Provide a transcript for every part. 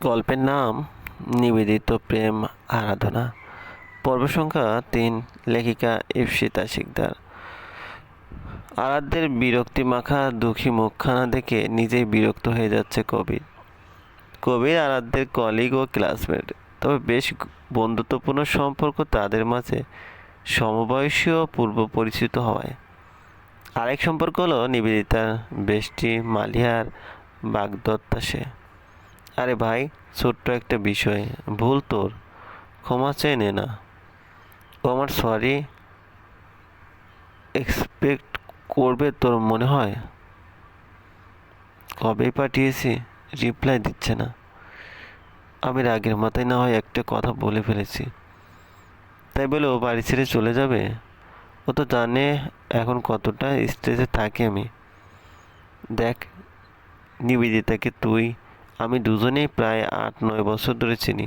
গল্পের নাম, নিবেদিত প্রেম আরাধনা। পর্ব সংখ্যা তিন, লেখিকা ইপসিতা শিকদার। আরাধ্যের বিরক্তি মাখা, দুঃখী মুখখানা দেখে নিজেই বিরক্ত হয়ে যাচ্ছে কবির। কবির আরাধ্যের কলিগ ও ক্লাসমেট, তবে বেশ বন্ধুত্বপূর্ণ সম্পর্ক তাদের মাঝে সমবয়সী ও পূর্ব পরিচিত হওয়ায়। আরেক সম্পর্ক হলো নিবেদিতার বেষ্টি মালিহার বাগদত্তা সে আরে ভাই, ছোট্ট একটা বিষয়। ভুল তোর। ক্ষমা চেয়ে নে না। ও আমার সরি এক্সপেক্ট করবে তোর মনে হয়? কবেই পাঠিয়েছি? রিপ্লাই দিচ্ছে না। আমি রাগের মাথায় না হয় একটা কথা বলে ফেলেছি। তাই বলে ও বাড়ি ছেড়ে চলে যাবে? ও তো জানে এখন কতটা স্টেজে থাকি আমি। দেখ, নিবেদিতাকে তুই আমি দুজনেই প্রায় আট, নয় বছর ধরে চিনি।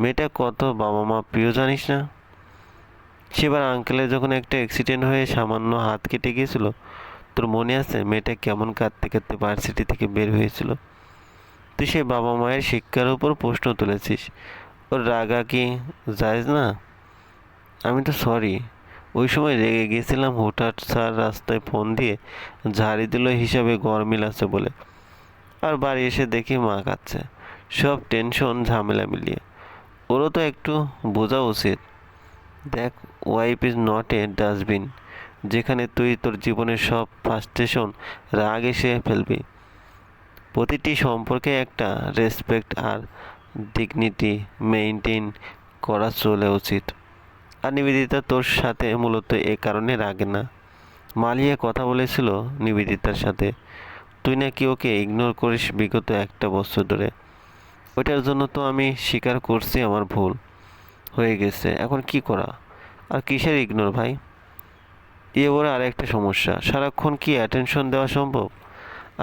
মেয়েটা কত বাবা মা প্রিয় জানিস না? সেবার আঙ্কেলের যখন একটা অ্যাক্সিডেন্ট হয়ে সামান্য হাত কেটে গিয়েছিল, তোর মনে আছে মেয়েটা কেমন কাঁদতে কাঁদতে ভার্সিটি থেকে বের হয়েছিল? তুই সে বাবা মায়ের শিক্ষার উপর প্রশ্ন তুলেছিস। ওর রাগা কি যায়জ না? আমি তো সরি ওই সময় রেগে গিয়েছিলাম, হঠাৎ স্যার রাস্তায় ফোন দিয়ে ঝাড়ি দিল, হিসাবে গরমিল আছে বলে। আর বাড়ি এসে দেখি মা কাচ্ছে সব টেনশন, ঝামেলা মিলিয়ে। ওরও তো একটু বোঝা উচিত। দেখ, wife is not a dustbin, যেখানে তুই তোর জীবনের সব ফার্স্টেশন রাগ এসে ফেলবি। প্রতিটি সম্পর্কে একটা রেসপেক্ট আর ডিগনিটি মেনটেন করা চলে উচিত। আর নিবেদিতা তোর সাথে মূলত এ কারণে রাগে না। মালিয়া কথা বলেছিল নিবেদিতার সাথে। তুই নাকি ওকে ইগনোর করিস বিগত একটা বছর ধরে? ওইটার জন্য তো আমি স্বীকার করছি আমার ভুল। হয়ে গেছে, এখন কি করা? আর কিসের ইগনোর ভাই? এ ওর আর একটা সমস্যা, সারাক্ষণ কি অ্যাটেনশন দেওয়া সম্ভব?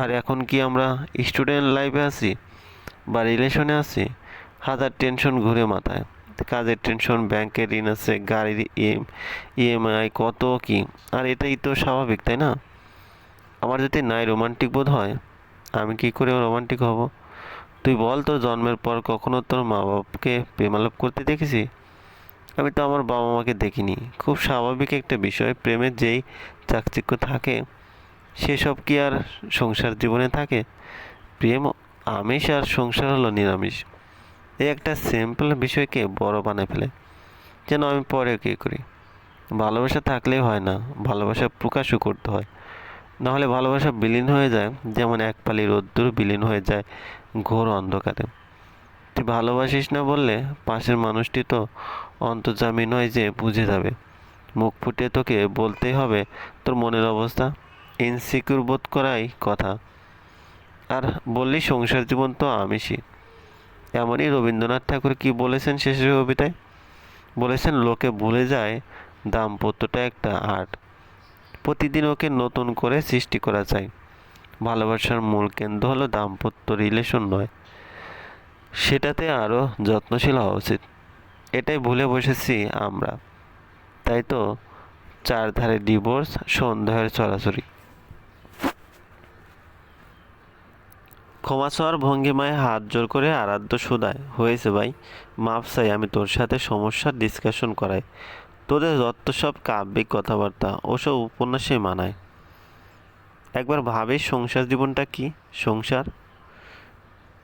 আর এখন কি আমরা স্টুডেন্ট লাইফে আছি? বা রিলেশনে আছি? হাজার টেনশন ঘুরে মাথায়। কাজের টেনশন ব্যাংকের ঋণ আছে, গাড়ির ইএমআই কত কি? আর এটাই তো স্বাভাবিক, তাই না? আমার যদি নাই রোমান্টিক বোধ হয়, আমি কি করে রোমান্টিক হব? তুই বল তোর জন্মের পর কখনো তোর মা বাবাকে প্রেমালাপ করতে দেখেছি? আমি তো আমার বাবা মাকে দেখিনি। খুব স্বাভাবিক একটা বিষয় প্রেমের যেই চাকচিক্য থাকে, সেসব কি আর সংসার জীবনে থাকে? প্রেম, আমিষ আর সংসার হলো নিরামিষ। এই একটা সিম্পল বিষয়কে বড় বানায় ফেলে। যেন আমি পরে কী করি? ভালোবাসা থাকলেই হয় না। ভালোবাসা প্রকাশও করতে হয়। নাহলে ভালোবাসা বিলীন হয়ে যায়, যেমন এক পালি রোদ্দুর বিলীন হয়ে যায় ঘোর অন্ধকারে। তুই ভালোবাসিস না বললে পাশের মানুষটি তো অন্তর্জামী নয় যে বুঝে যাবে। মুখ ফুটিয়ে তোকে বলতেই হবে তোর মনের অবস্থা। ইনসিকিউর বোধ করাই কথা। আর বললি সংসার জীবন তো আমিষই। এমনই রবীন্দ্রনাথ ঠাকুর কি বলেছেন শেষের কবিতায়? বলেছেন, লোকে ভুলে যায় দাম্পত্যটা একটা আর্ট। প্রতিদিন ওকে নতুন করে সৃষ্টি করা চাই ভালোবাসার মূল কেন্দ্র হলো দাম্পত্য রিলেশন নয়। সেটাতে আরও যত্নশীল হওয়া উচিত। এটাই ভুলে বসেছি আমরা। তাই তো চারধারে ডিভোর্স সন্দেহের ছড়াছড়ি ক্ষমা চাওয়ার ভঙ্গিমায় হাত জোর করে আরাধ্য সুদায়, হয়েছে ভাই, মাপ চাই আমি তোর সাথে সমস্যার ডিসকাশন করাই। তোদের যত সব কাব্যিক কথাবার্তা, ওসব উপন্যাসে মানায়। একবার ভাবে সংসার জীবনটা কি? সংসার?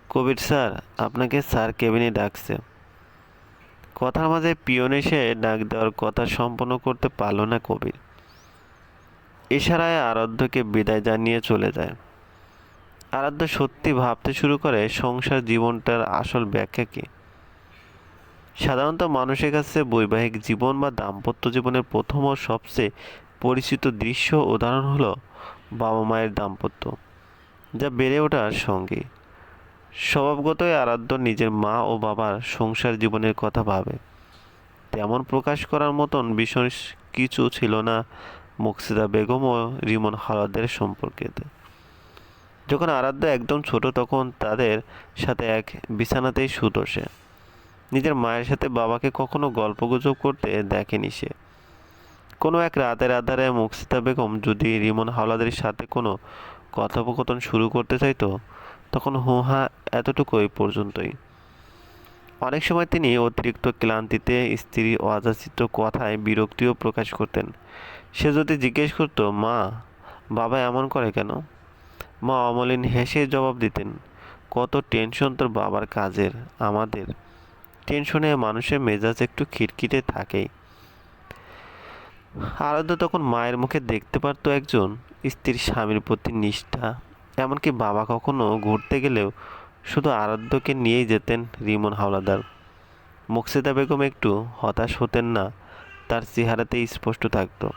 কবির স্যার আপনাকে স্যার কেবিনে ডাকছে। কথার মাঝে পিয়ন এসে ডাক দেওয়ার কথা সম্পন্ন করতে পারল না কবির। ইশারায় আরাধ্যকে বিদায় জানিয়ে চলে যায়। আরাধ্য সত্যি ভাবতে শুরু করে সংসার জীবনটার আসল ব্যাখ্যা কী? সাধারণত মানুষের কাছে বৈবাহিক জীবন বা দাম্পত্য জীবনের প্রথম ও সবচেয়ে পরিচিত দৃশ্য উদাহরণ হলো বাবা মায়ের দাম্পত্য, যা বেড়ে ওঠার সঙ্গে। স্বভাবগতই আরাধ্য নিজের মা ও বাবার সংসার জীবনের কথা ভাবে। তেমন প্রকাশ করার মতন বিশেষ কিছু ছিল না মুকসিদা বেগম ও রিমন হালাদের সম্পর্কেতে। যখন আরাধ্য একদম ছোট, তখন তাদের সাথে এক বিছানাতেই শুতো সে নিজের মায়ের সাথে বাবাকে কখনো গল্পগুজব করতে দেখেনি সে। কোনো এক রাতের আধারে মুকসিদা বেগম যদি রিমন হাওলাদের সাথে কোনো কথোপকথন শুরু করতে চাইতো, তখন হুহা এতটুকুই পর্যন্তই। অনেক সময় তিনি অতিরিক্ত ক্লান্তিতে স্ত্রীর অযাচিত কথায় বিরক্তিও প্রকাশ করতেন। সে যদি জিজ্ঞেস করতো, মা, বাবা এমন করে কেন? মা অমলিন হেসে জবাব দিতেন, কত টেনশন তোর বাবার কাজের, আমাদের। টেনশনে মানুষের মেজাজ একটু খিটখিটে থাকেই। আরাধ্য তখন মায়ের মুখে দেখতে পারতো একজন স্ত্রীর স্বামীর প্রতি নিষ্ঠা, এমনকি বাবা কখনো ঘুরতে গেলেও শুধু আরাধ্যকে নিয়েই যেতেন রিমন হাওলাদার। মুকসিদা বেগম একটু হতাশ হতেন না, তার চেহারাতেই স্পষ্ট থাকতো।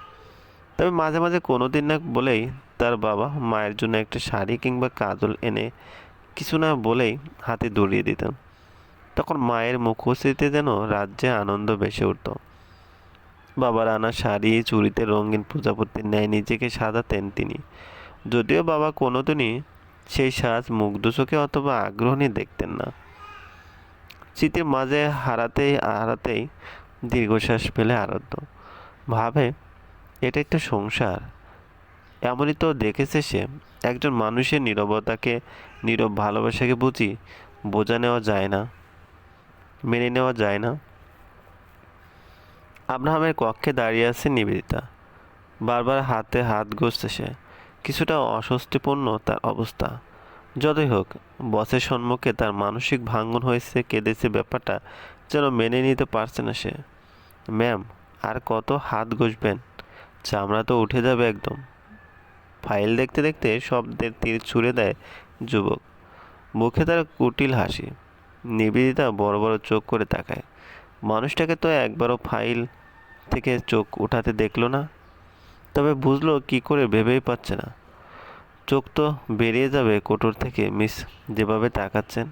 তবে মাঝে মাঝে কোনো দিন না বলেই তার বাবা মায়ের জন্য একটা শাড়ি কিংবা কাজল এনে কিছু না বলেই হাতে দড়িয়ে দিতেন। তখন মায়ের মুখশ্রীতে যেন রাজ্যে আনন্দ ভেসে উঠত। বাবার আনা শাড়ি, চুড়িতে রঙিন প্রজাপতির ন্যায় নিজেকে সাজাতেন তিনি। যদিও বাবা কোনোদিনই সেই সাজ মুগ্ধ চোখে অথবা আগ্রহ নিয়ে দেখতেন না। স্মৃতির মাঝে হারাতেই হারাতেই দীর্ঘশ্বাস ফেলে আরাধ্য ভাবে, এটা একটা সংসার। এমনই তো দেখেছে সে। একজন মানুষের নীরবতাকে, নীরব ভালোবাসাকে বুঝি বোঝা নেওয়া যায় না। মেনে নেওয়া যায় না। আব্রাহামের কক্ষে দাঁড়িয়ে আছে নিবেদিতা। বারবার হাতে হাত ঘষছে সে। কিছুটা অস্বস্তিপূর্ণ তার অবস্থা। যতই হোক, বসের সম্মুখে তার মানসিক ভাঙ্গন হয়েছে, কেঁদেছে ব্যাপারটা যেন মেনে নিতে পারছে না সে। ম্যাম, আর কত হাত ঘষবেন? চামড়া তো উঠে যাবে একদম। ফাইল দেখতে দেখতে শব্দের তীর ছুঁড়ে দেয় যুবক। মুখে তার কুটিল হাসি। নিবেদিতা বড় বড় চোখ করে তাকায়। মানুষটাকে তো একবারও ফাইল থেকে চোখ উঠাতে দেখল না। তবে বুঝলো কি করে ভেবেই পাচ্ছে না। চোখ তো বেরিয়ে যাবে কোটর থেকে, মিস, যেভাবে তাকাচ্ছেন।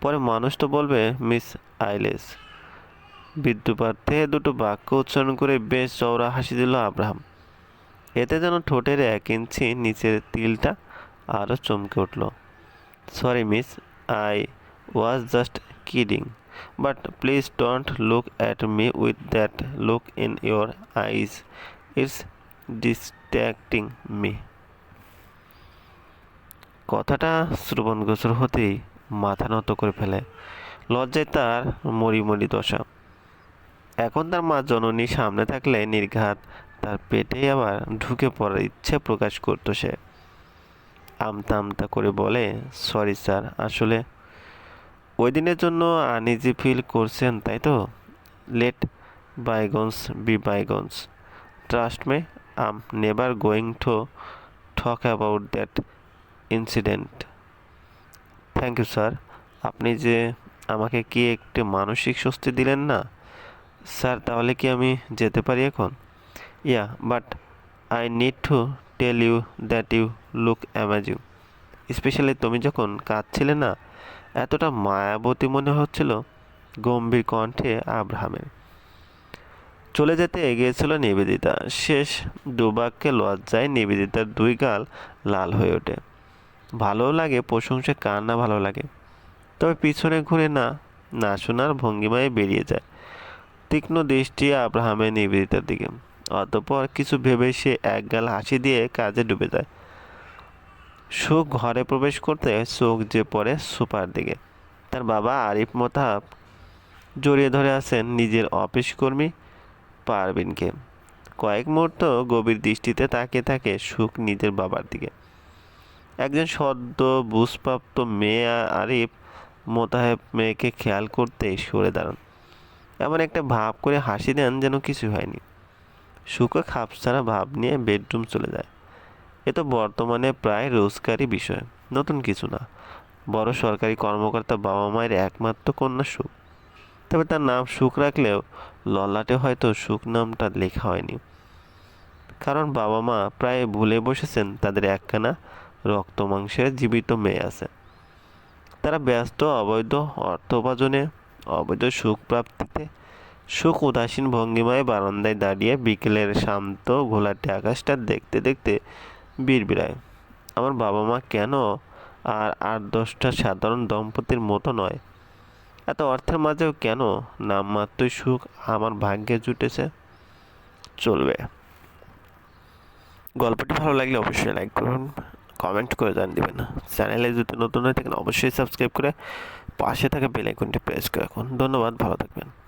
পরে মানুষ তো বলবে, মিস আইলেস। বিদ্যুপার্থে দুটো বাক্য উচ্চারণ করে বেশ চওড়া হাসি দিল আব্রাহাম। এতে যেন ঠোঁটের এক ইঞ্চি নিচের তিলটা আরও চমকে উঠল। Sorry miss I was just kidding but please don't look at me with that look in your eyes it's distracting me কথাটা শ্রবণগোচর হতেই মাথা নত করে ফেলে। লজ্জায় তার মরি মরি দশা। এখন তার মা জননী সামনে থাকলে নির্ঘাত তার পেটে আবার ঢুকে পড়ার ইচ্ছে প্রকাশ করতো সে। আমতা আমতা করে বলে, সরি স্যার, আসলে ওই দিনের জন্য আনইজি ফিল করছেন, তাই তো? Let bygones be bygones trust me I'm never going to talk about that incident thank you sir আপনি যে আমাকে কি একটু মানসিক স্বস্তি দিলেন না? স্যার তাহলে কি আমি যেতে পারি এখন? Yeah but I need to tell you that you look amazing specially তুমি যখন কাঁদছিলে না এতটা মায়াবতী মনে হচ্ছিল গম্ভীর কণ্ঠে আব্রাহামের। চলে যেতে এগিয়েছিল নিবেদিতা। শেষ দুবাক্যে লজ্জায় নিবেদিতার দুই গাল লাল হয়ে ওঠে। ভালো লাগে, প্রশংসা কার না ভালো লাগে? তবে পিছনে ঘুরে না না শোনার ভঙ্গিমায় বেরিয়ে যায়। তীক্ষ্ণ দৃষ্টি আব্রাহামের নিবেদিতার দিকে। অতঃপর কিছু ভেবে সে এক গাল হাসি দিয়ে কাজে ডুবে যায়। সুখ ঘরে প্রবেশ করতে চোখ যে পড়ে সুপার দিকে। তার বাবা আরিফ মোতাহাব জড়িয়ে ধরে আছেন নিজের অফিস কর্মী পারবিনকে কয়েক মুহূর্ত গভীর দৃষ্টিতে তাকিয়ে থাকে সুখ নিজের বাবার দিকে। একজন সদ্য বুঝপ্রাপ্ত মেয়ে আরিফ মোতাহেব মেয়েকে খেয়াল করতে সরে দাঁড়ান। এমন একটা ভাব করে হাসি দেন যেন কিছু হয়নি। সুখে খাপছাড়া ভাব নিয়ে বেডরুম চলে যায়। এ তো বর্তমানে প্রায় রোজগারই বিষয়, নতুন কিছু না। বড় সরকারি কর্মকর্তা বাবা মায়ের একমাত্র কন্যা সুখ। তবে তার নাম সুখ রাখলেও ললাটে হয়তো সুখ নামটা লেখা হয়নি। কারণ বাবা মা প্রায় ভুলে বসেছেন, তাদের একখানা রক্ত মাংসের জীবিত মেয়ে আছে। তারা ব্যস্ত, অবৈধ অর্থ উপার্জনে, অবৈধ সুখ প্রাপ্তিতে, সুখ উদাসীন ভঙ্গিমায় বারান্দায় দাঁড়িয়ে বিকেলের শান্ত ঘোলাটে আকাশটা দেখতে দেখতে বিড়বিড়ায়। আমার বাবা মা কেন আর আট দশটা সাধারণ দম্পতির মতো নয়? এত অর্থের মাঝেও কেন নামমাত্রই সুখ আমার ভাগ্যে জুটেছে? চলবে। গল্পটি ভালো লাগলে অবশ্যই লাইক করুন কমেন্ট করে জানিয়ে দেবেন। চ্যানেলে যদি নতুন হয়ে থাকেন, অবশ্যই সাবস্ক্রাইব করে পাশে থাকা বেল আইকনটি প্রেস করে রাখুন। ধন্যবাদ, ভালো থাকবেন।